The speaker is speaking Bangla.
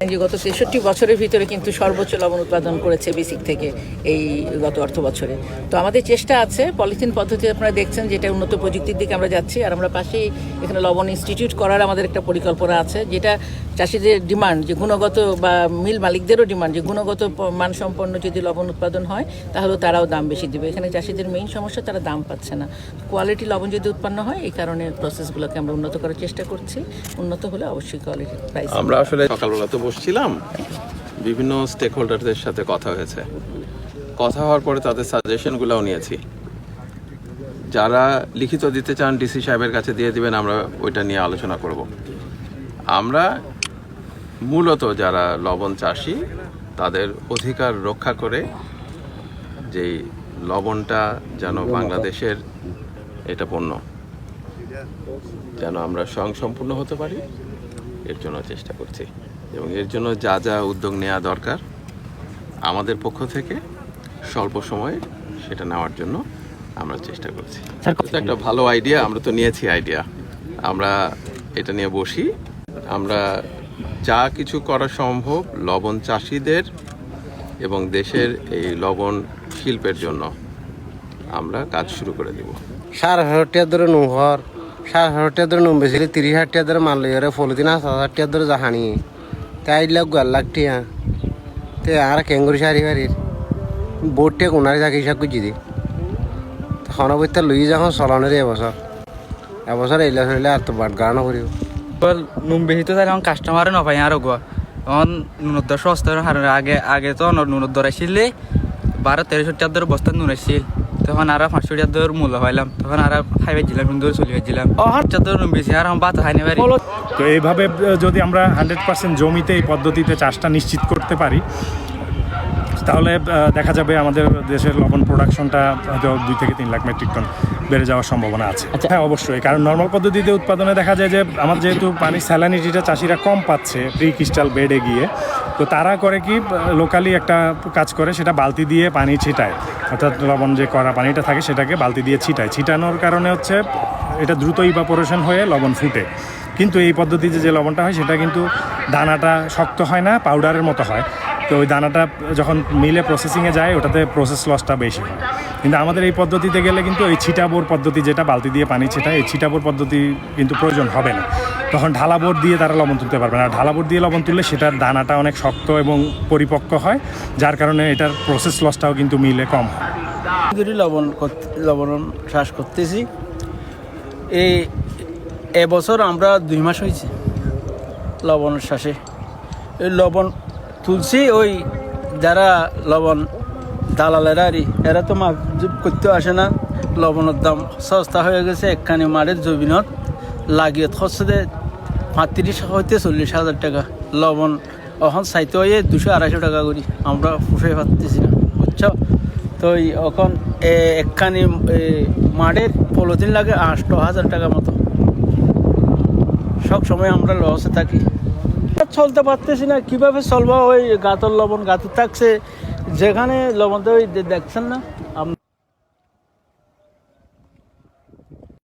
যে গত তেষট্টি বছরের ভিতরে কিন্তু সর্বোচ্চ লবণ উৎপাদন করেছে বেসিক থেকে এই গত অর্থ বছরে। তো আমাদের চেষ্টা আছে, পলিথিন পদ্ধতি আপনারা দেখছেন যেটা উন্নত প্রযুক্তির দিকে আমরা যাচ্ছি, আর আমরা পাশেই এখানে লবণ ইনস্টিটিউট করার আমাদের একটা পরিকল্পনা আছে, যেটা চাষিদের ডিমান্ড, যে গুণগত বা মিল মালিকদেরও ডিমান্ড, যে গুণগত মানসম্পন্ন যদি লবণ উৎপাদন হয়, তাহলে তারাও দাম বেশি দিবে। এখানে চাষিদের মেইন সমস্যা, তারা দাম পাচ্ছে না। কোয়ালিটি লবণ যদি উৎপন্ন হয়, এই কারণে প্রসেসগুলোকে আমরা উন্নত করার চেষ্টা করছি। উন্নত হলে অবশ্যই কোয়ালিটি প্রাইস আমরা আসলে সকালবেলা তো বসছিলাম। বিভিন্ন স্টেক হোল্ডারদের সাথে কথা হয়েছে। কথা হওয়ার পরে তাদের সাজেশনগুলোও নিয়েছি। যারা লিখিত দিতে চান ডিসি সাহেবের কাছে দিয়ে দিবেন, আমরা ওইটা নিয়ে আলোচনা করব। আমরা মূলত যারা লবণ চাষি তাদের অধিকার রক্ষা করে যেই লবণটা যেন বাংলাদেশের এটা পণ্য যেন আমরা স্বয়ংসম্পূর্ণ হতে পারি এর জন্য চেষ্টা করছি। এবং এর জন্য যা যা উদ্যোগ নেওয়া দরকার আমাদের পক্ষ থেকে স্বল্প সময়ে সেটা নেওয়ার জন্য আমরা চেষ্টা করছি। একটা ভালো আইডিয়া আমরা তো নিয়েছি আইডিয়া আমরা এটা নিয়ে বসি আমরা যা কিছু করা সম্ভব লবণ চাষিদের এবং দেশের এই লবণ শিল্পের জন্য আমরা কাজ শুরু করে দেব। সাড়ে হাজার ধরে নুম হর সাড়ে হাজার ধরে নুম তিরিশ হাজার ধরে মাল লইয়ারে ফলদিন আট হাজার ধরে জাহানি। তাই লাগ গাল লাখ টিয়া। তে আর কেঙ্গুরি সারি ফারির বোট কোনারে থাকি হিসাব করছি দি তখন বইতে লই যখন চলানের এবছর। এবছর এইলা আর তো বাট গানো করিব। বল নুন বেশি তো তাহলে কাস্টমারে নপাই আর গো তখন নুনের দর সস্তা আগে আগে তো নুনের দর আসলে বারো তেরোশো টাকার বস্তা নুন আসছিল তখন আর পাঁচশো টাকার দর মূল্য পাইলাম। তখন আর খাইবে দিলাম কিন্তু চলে গেছিলাম ও হাট দর নুন বেশি, আর বাত খাইনি পারি তো এইভাবে যদি আমরা হান্ড্রেড পার্সেন্ট জমিতে এই পদ্ধতিতে চাষটা নিশ্চিত করতে পারি, তাহলে দেখা যাবে আমাদের দেশের লবণ প্রোডাকশনটা হয়তো দুই থেকে তিন লাখ মেট্রিক টন বেড়ে যাওয়ার সম্ভাবনা আছে। হ্যাঁ অবশ্যই। কারণ নর্মাল পদ্ধতিতে উৎপাদনে দেখা যায় যে আমার যেহেতু পানির স্যালানিটিটা চাষিরা কম পাচ্ছে প্রি ক্রিস্টাল বেডে গিয়ে তো তারা করে কি লোকালি একটা কাজ করে সেটা বালতি দিয়ে পানি ছিটায়। অর্থাৎ লবণ যে করা পানিটা থাকে সেটাকে বালতি দিয়ে ছিটায়। ছিটানোর কারণে হচ্ছে এটা দ্রুত ইভাপোরেশন হয়ে লবণ ফুটে। কিন্তু এই পদ্ধতিতে যে লবণটা হয় সেটা কিন্তু দানাটা শক্ত হয় না পাউডারের মতো হয়। তো ওই দানাটা যখন মিলে প্রসেসিংয়ে যায় ওটাতে প্রসেস লসটা বেশি হয়। কিন্তু আমাদের এই পদ্ধতিতে গেলে কিন্তু এই ছিটাবোর পদ্ধতি যেটা, বালতি দিয়ে পানি ছিটায়, এই ছিটাবোর পদ্ধতি কিন্তু প্রয়োজন হবে না। তখন ঢালাবোর দিয়ে তারা লবণ তুলতে পারবে না। ঢালাবোর দিয়ে লবণ তুললে সেটার দানাটা অনেক শক্ত এবং পরিপক্ক হয়, যার কারণে এটার প্রসেস লসটাও কিন্তু মিলে কম হয়। লবণ লবণ চাষ করতেছি। এই এবছর আমরা দুই মাস হয়েছে লবণ শ্বাসে লবণ তুলছি, ওই যারা লবণ দালালেরা এরা তো মাপজুপ করতে আসে না। লবণের দাম সস্তা হয়ে গেছে। একখানি মাঠের জমিনত লাগিয়ে খরচ দে পঁয়ত্রিশ হইতে চল্লিশ হাজার টাকা। লবণ এখন চাইতে হয়ে দুশো আড়াইশো টাকা করি। আমরা পুষে পারতেছি না, বুঝছ? তো এখন একখানি মাঠের পলিথিন লাগে আটশো হাজার টাকা মতো। সব সময় আমরা লসে থাকি। চলতে পারতেছি না। কীভাবে চলবো? ওই গাতর লবণ গাতর থাকছে। যেখানে লবণ দেখছেন না?